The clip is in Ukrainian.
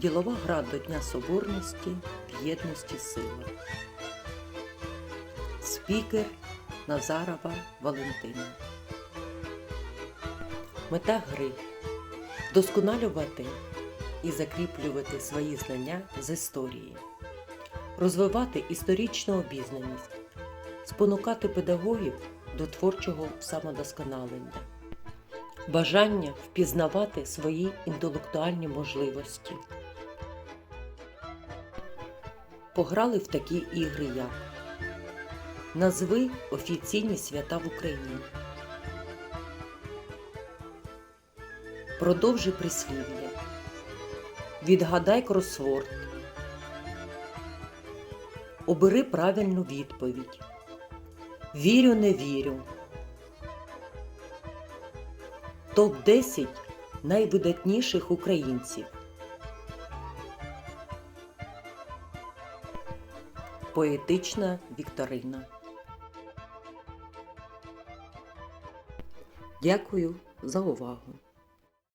Ділова гра до Дня Соборності в єдності сила. Спікер Назарова Валентина. Мета гри вдосконалювати і закріплювати свої знання з історії, розвивати історичну обізнаність, спонукати педагогів до творчого самодосконалення, бажання впізнавати свої інтелектуальні можливості. Пограли в такі ігри, як Назви офіційні свята в Україні. Продовжи прислів'я. Відгадай кросворд. Обери правильну відповідь. Вірю, не вірю. Топ-10 найвидатніших українців. Поетична вікторина. Дякую за увагу.